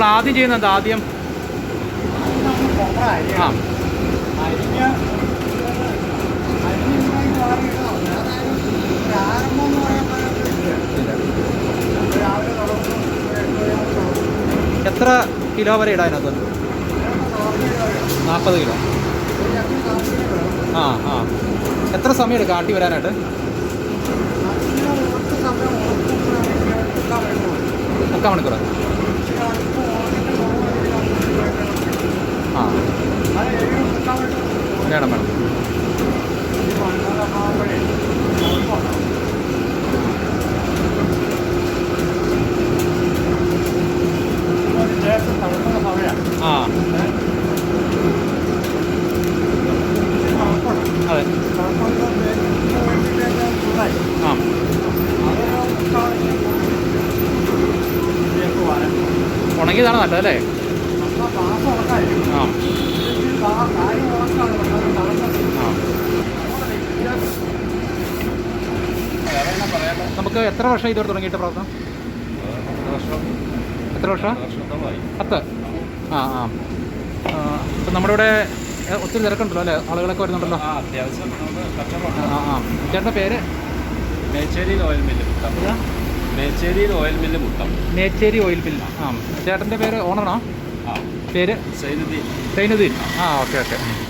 നമ്മൾ ആദ്യം ചെയ്യുന്നത് ആദ്യം ആ. എത്ര കിലോ വരെ ഇടാൻ അതിനകത്ത് നാൽപ്പത് കിലോ. ആ ആ. എത്ര സമയം എടുക്കും ആട്ടി വരാനായിട്ട്? മുക്കാൽ മണിക്കൂർ വേണം വേണം ആ. അതെ. ആ. ഉണങ്ങിയതാണ് നല്ലതല്ലേ ആ. നമുക്ക് എത്ര വർഷം ഇതുവരെ തുടങ്ങിയിട്ട് പ്രവർത്തനം? എത്ര വർഷം? പത്ത്. ആ ആ. ഇപ്പം നമ്മുടെ ഇവിടെ ഒത്തിരി തിരക്കുണ്ടല്ലോ അല്ലേ? ആളുകളൊക്കെ വരുന്നുണ്ടല്ലോ. ആ ആ ചേട്ടന്റെ പേര്? മേച്ചേരിയിൽ oil mill Muttom. മേച്ചേരിയിൽ oil mill Muttom. Mechery oil mill ആ. ചേട്ടന്റെ പേര് ഓണറാണോ? പേര്? സൈനുദ്ദീൻ. സൈനുദ്ദീൻ. ആ ഓക്കെ ഓക്കെ.